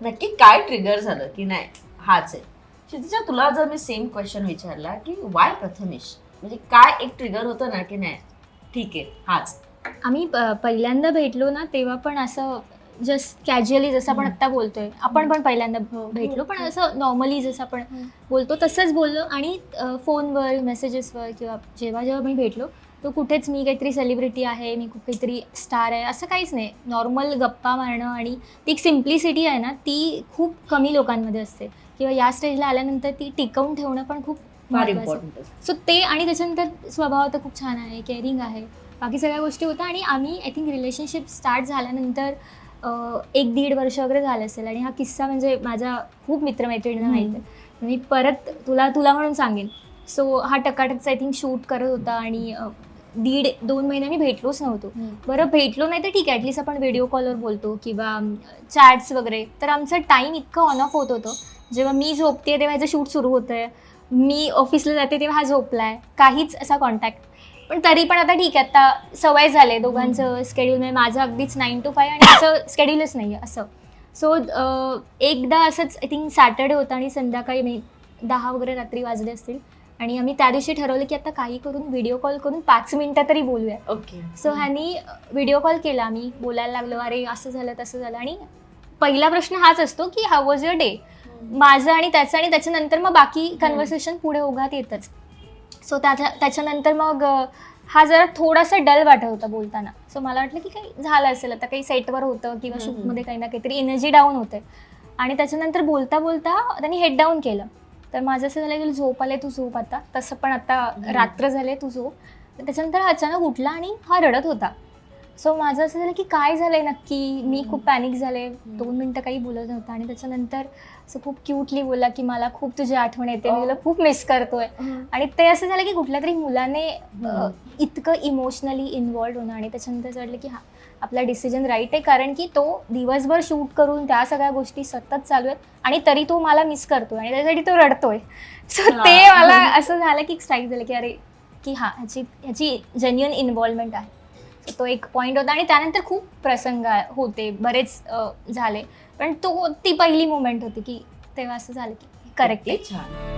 नक्की काय ट्रिगर झालं की नाही हाच आहे क्षितिजा तुला जर मी सेम क्वेश्चन विचारला की वाय प्रथमेश म्हणजे काय एक ट्रिगर होतं ना की नाही ठीक आहे हाच आम्ही पहिल्यांदा भेटलो ना तेव्हा पण असं जस्ट कॅज्युअली जसं आपण. आत्ता बोलतोय आपण पण पहिल्यांदा हो, भेटलो हो, पण हो. असं नॉर्मली जसं आपण. बोलतो तसंच बोललो आणि फोनवर मेसेजेसवर किंवा जेव्हा जेव्हा मी भेटलो तो कुठेच मी काहीतरी सेलिब्रिटी आहे मी खूप काहीतरी स्टार आहे असं काहीच नाही. नॉर्मल गप्पा मारणं आणि ती एक सिम्प्लिसिटी आहे ना ती खूप कमी लोकांमध्ये असते. किंवा या स्टेजला आल्यानंतर ती टिकवून ठेवणं पण खूप. इम्पॉर्टंट सो ते आणि त्याच्यानंतर स्वभाव तर खूप छान आहे केअरिंग आहे. बाकी सगळ्या गोष्टी होत्या आणि आम्ही आय थिंक रिलेशनशिप स्टार्ट झाल्यानंतर एक दीड वर्ष वगैरे झालं असेल आणि हा किस्सा म्हणजे माझ्या खूप मित्रमैत्रिणींना हम्म. माहीत आहे. मी परत तुला तुला म्हणून सांगेन. सो हा टकाटकचा आय थिंक शूट करत होता आणि दीड दोन महिने मी भेटलोच नव्हतो. बरं भेटलो नाही तर ठीक आहे ॲटलीस्ट आपण व्हिडिओ कॉलवर बोलतो किंवा चॅट्स वगैरे. तर आमचं टाईम इतकं ऑन ऑफ होत होतं. जेव्हा मी झोपते तेव्हा ह्याचं शूट सुरू होतं आहे मी ऑफिसला जाते तेव्हा हा झोपला आहे काहीच असा कॉन्टॅक्ट पण तरी पण आता ठीक आहे आता सवय झाले दोघांचं स्केड्यूल म्हणजे माझं अगदीच नाईन टू फाय आणि असं स्केड्यूलच नाही आहे असं. सो एकदा असंच आय थिंक सॅटर्डे होता आणि संध्याकाळी मी दहा वगैरे रात्री वाजले असतील आणि आम्ही त्या दिवशी ठरवलं की आता काही करून व्हिडिओ कॉल करून पाच मिनटं तरी बोलूया. ओके सो ह्यानी व्हिडिओ कॉल केला आम्ही. बोलायला लागलो अरे असं झालं तसं झालं. आणि पहिला प्रश्न हाच असतो की हाव वॉज युअर डे माझं आणि त्याचं आणि त्याच्यानंतर मग बाकी कन्व्हर्सेशन पुढे ओघात येतच. सो त्याच्या त्याच्यानंतर मग हा जरा थोडासा डल वाटत होता बोलताना. सो मला वाटलं की काही झालं असेल. आता काही सेटवर होतं किंवा. शूटमध्ये काही ना काहीतरी एनर्जी डाऊन होते आणि त्याच्यानंतर बोलता बोलता त्यांनी हेड डाऊन केलं. तर माझं असं झालं की झोप आले तू झोप आता. तसं पण आता रात्र झाले तू झोप. त्याच्यानंतर अचानक उठला आणि हा रडत होता. सो माझं असं झालं की काय झालंय नक्की? मी खूप पॅनिक झाले. दोन मिनटं काही बोलत नव्हतं आणि त्याच्यानंतर असं खूप क्यूटली बोलला की मला खूप तुझी आठवण येते. मी तुला खूप मिस करतोय. आणि ते असं झालं की कुठल्या तरी मुलाने इतकं इमोशनली इन्वॉल्ड होणं आणि त्याच्यानंतर असं वाटलं की हा आपला डिसिजन राईट आहे. कारण की तो दिवसभर शूट करून त्या सगळ्या गोष्टी सतत चालू आहेत आणि तरी तो मला मिस करतोय आणि त्यासाठी तो रडतोय. सो. ते मला असं झालं की स्ट्राईक झालं की अरे की हा ह्याची ह्याची जेन्युअन इन्व्हॉल्वमेंट आहे. तो एक पॉईंट होता आणि त्यानंतर खूप प्रसंग होते बरेच झाले. पण तो ती पहिली मोमेंट होती की तेव्हा असं झालं की करेक्ट छान.